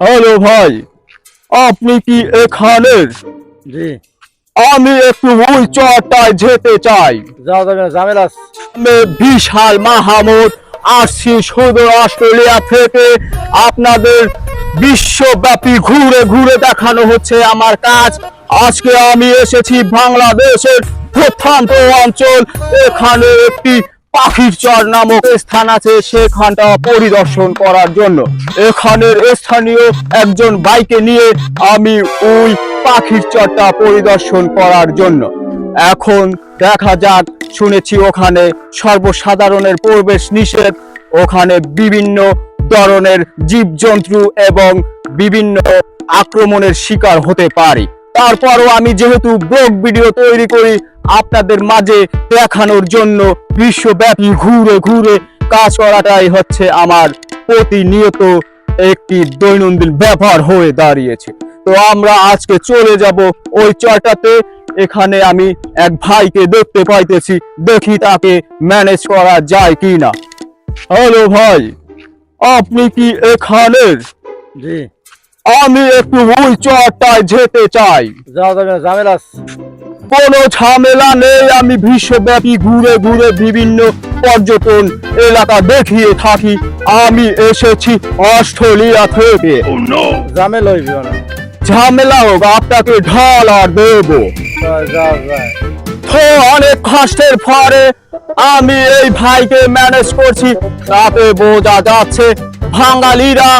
Hello ভাই আপনি কি এখানের জি। আমি একটু ওই চরটায় যেতে চাই। যাও যাবে না ঝামেলা বিশাল মাহমুদ আসছি সুদূর অস্ট্রেলিয়া থেকে। আপনাদের বিশ্বব্যাপী ঘুরে ঘুরে দেখানো হচ্ছে আমার কাজ। আজকে আমি এসেছি বাংলাদেশের প্রত্যন্ত অঞ্চল। এখানে একটি পাখির চর নামক স্থান আছে সেখানটা পরিদর্শন করার জন্য। এখানের স্থানীয় একজন বাইকে নিয়ে আমি ওই পাখির চরটা পরিদর্শন করার জন্য। এখন দেখা যাক, শুনেছি ওখানে সর্বসাধারণের প্রবেশ নিষেধ। ওখানে বিভিন্ন ধরনের জীবজন্তু এবং বিভিন্ন আক্রমণের শিকার হতে পারি। তারপরও আমি যেহেতু ব্লগ ভিডিও তৈরি করি আপনাদের মাঝে দেখানোর জন্য বিশ্বব্যাপী ঘুরে ঘুরে কাজ করাটাই হচ্ছে আমার প্রতিনিয়ত একটি দৈনন্দিন ব্যবহার হয়ে দাঁড়িয়েছে। তো আমরা আজকে চলে যাব ওই চরটাতে। এখানে আমি এক ভাইকে দেখতে পাইতেছি দেখি তাকে ম্যানেজ করা যায় কি না হ্যালো ভাই আপনি কি এখানের জি। আমি একটু ওই চরটায় যেতে চাই। যাও যাবে ঝামেলা। কোনো ঝামেলা নেই আমি বিশ্বব্যাপী ঘুরে ঘুরে বিভিন্ন পর্যটন এলাকা দেখিয়ে থাকি। আমি এসেছি অস্ট্রেলিয়া থেকে। ঝামেলা হইবে না। ঝামেলা হোক আপনাকে ঢাল আর দেবো। তো অনেক কষ্টের পরে আমি এই ভাইকে ম্যানেজ করছি তাতে বোঝা যাচ্ছে বাঙালিরা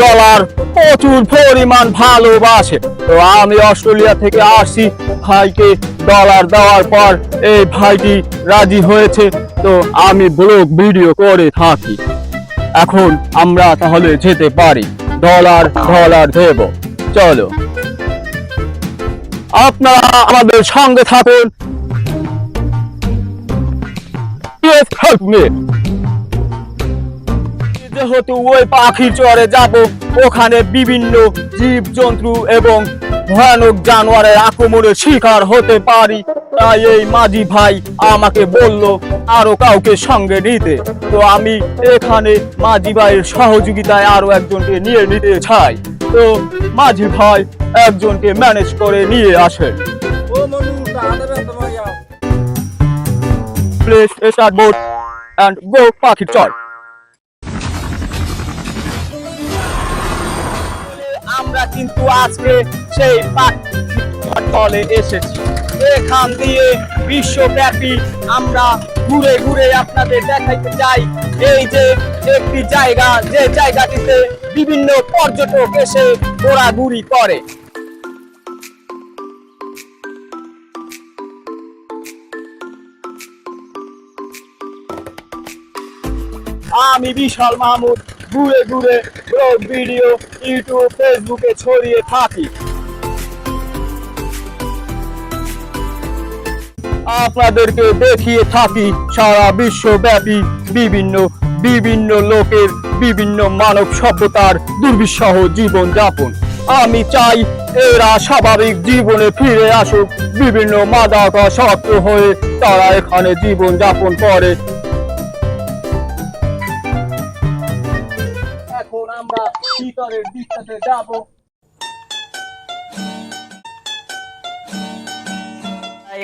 ডলার প্রচুর পরিমাণ ভালোবাসে। তো আমি অস্ট্রেলিয়া থেকে আসি ভাইকে ডলার দেওয়ার পর এই ভাইটি রাজি হয়েছে। তো আমি ব্লগ ভিডিও করে থাকি। এখন আমরা তাহলে যেতে পারি। ডলার ডলার দেব। চলো। আপনারা আমাদের সঙ্গে থাকুন। Help me. যেহেতু ওই পাখির চরে যাব। ওখানে বিভিন্ন জীবজন্তু এবং ভয়ানক জানোয়ারের আক্রমণের শিকার হতে পারি। তাই এই মাঝি ভাই আমাকে বলল আরও কাউকে সঙ্গে নিতে। তো আমি এখানে মাঝি ভাইয়ের সহযোগিতায় আরও একজনকে নিয়ে নিতে চাই। তো মাঝি ভাই একজনকে ম্যানেজ করে নিয়ে আসেন আসতে place start boat and go পাখির চর। আমরা কিন্তু আজকে সেই পাখি এসেছি। এখান দিয়ে বিশ্বব্যাপী আমরা ঘুরে ঘুরে আপনাদের দেখাইতে চাই। এই যে একটি জায়গা, যে জায়গাটিতে বিভিন্ন পর্যটক এসে ঘোরাঘুরি করে। আমি বিশাল মাহমুদ ঘুরে দূরে ব্লগ ভিডিও ইউটিউব ফেসবুকে ছড়িয়ে থাকি। আপনাদেরকে দেখিয়ে থাকি সারা বিশ্বব্যাপী বিভিন্ন বিভিন্ন লোকের বিভিন্ন মানব সভ্যতার দুর্বিষহ জীবন যাপন আমি চাই এরা স্বাভাবিক জীবনে ফিরে আসুক, বিভিন্ন মাদকাসক্ত হয়ে তারা এখানে জীবন যাপন করে। ভিতরের দিকটাতে যাব।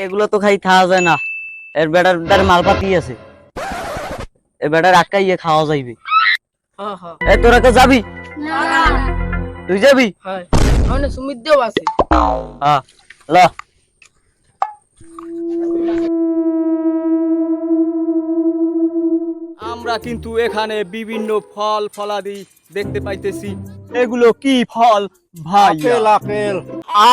এগুলো তো খাই খাওয়া যায় না। এর বেটার তার মালপাতি আছে। এ বেটার আটকাইয়ে খাওয়া যাইবে। এ তোরা তো যাবি? তুই যাবি? হ্যাঁ। মানে সুমিত দেও আছে হ্যাঁ ল। আমরা কিন্তু এখানে বিভিন্ন ফল, ফলাদি দেখতে পাইতেছি। এগুলো কি ফল ভাই আপেল।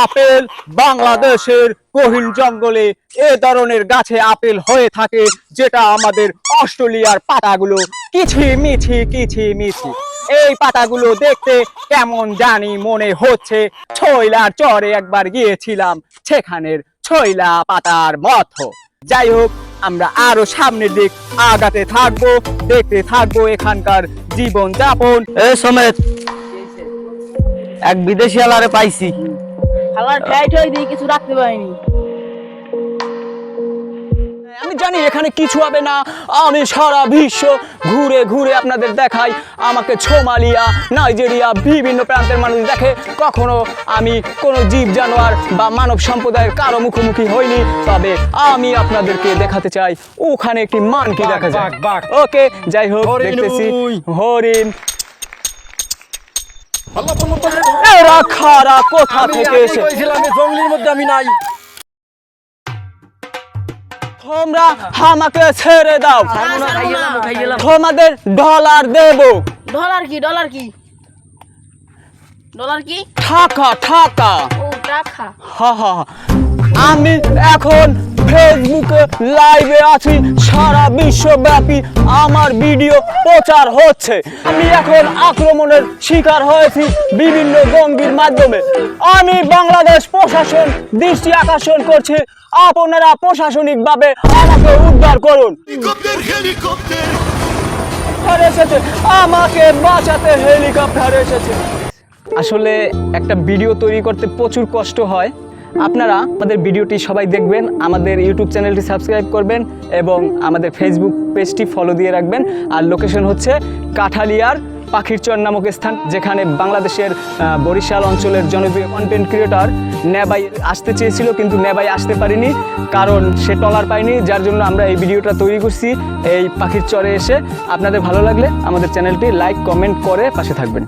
আপেল বাংলাদেশের গহীন জঙ্গলে এ ধরনের গাছে আপেল হয়ে থাকে, যেটা আমাদের অস্ট্রেলিয়ার পাতাগুলো কিছি মিছি কিছি মিছি। এই পাতাগুলো দেখতে কেমন জানি মনে হচ্ছে, ছয়লার চরে একবার গিয়েছিলাম, সেখানের ছয়লা পাতার মতো। যাই হোক আমরা আরও সামনের দিক আগাতে থাকব দেখতে থাকব এখানকার জীবন যাপন এ সমেত এক বিদেশি আলারে পাইছি। আলার দিয়ে কিছু রাখতে পারিনি। আমি জানি এখানে কিছু হবে না। আমি সারা বিশ্ব ঘুরে ঘুরে আপনাদের দেখাই। আমাকে সোমালিয়া নাইজেরিয়া বিভিন্ন প্রান্তের মানুষ দেখে। কখনো আমি কোনো জীব জানোয়ার বা মানব সম্প্রদায়ের কারও মুখোমুখি হইনি। তবে আমি আপনাদেরকে দেখাতে চাই। ওখানে একটি মানকি দেখা যায়। বাঘ। ওকে যাই হোক দেখতেছি। হরিণ। এরা খারা কোথা থেকে এসে এই জঙ্গলের মধ্যে আমি নাই। তোমরা আমাকে ছেড়ে দাও। গেলাম। তোমাদের ডলার দেব। ডলার কি ডলার কি? ডলার কি? টাকা টাকা ও টাকা। হ্যাঁ হা হা। আমি এখন ফেসবুকে লাইভে আছি সারা বিশ্বব্যাপী আমার ভিডিও প্রচার হচ্ছে। আমি এখন আক্রমণের শিকার হয়েছি বিভিন্ন জঙ্গির মাধ্যমে। আমি বাংলাদেশ প্রশাসন দৃষ্টি আকর্ষণ করছি। আপনারা প্রশাসনিকভাবে আমাকে উদ্ধার করুন। এসেছে আমাকে বাঁচাতে হেলিকপ্টার এসেছে। আসলে একটা ভিডিও তৈরি করতে প্রচুর কষ্ট হয়। আপনারা আমাদের ভিডিওটি সবাই দেখবেন, আমাদের ইউটিউব চ্যানেলটি সাবস্ক্রাইব করবেন এবং আমাদের ফেসবুক পেজটি ফলো দিয়ে রাখবেন। আর লোকেশন হচ্ছে কাঠালিয়ার পাখির চর নামক স্থান, যেখানে বাংলাদেশের বরিশাল অঞ্চলের জনপ্রিয় কন্টেন্ট ক্রিয়েটর নেবাই আসতে চেয়েছিল, কিন্তু নেবাই আসতে পারিনি, কারণ সে টলার পায়নি, যার জন্য আমরা এই ভিডিওটা তৈরি করছি এই পাখির চরে এসে। আপনাদের ভালো লাগলে আমাদের চ্যানেলটি লাইক কমেন্ট করে পাশে থাকবেন।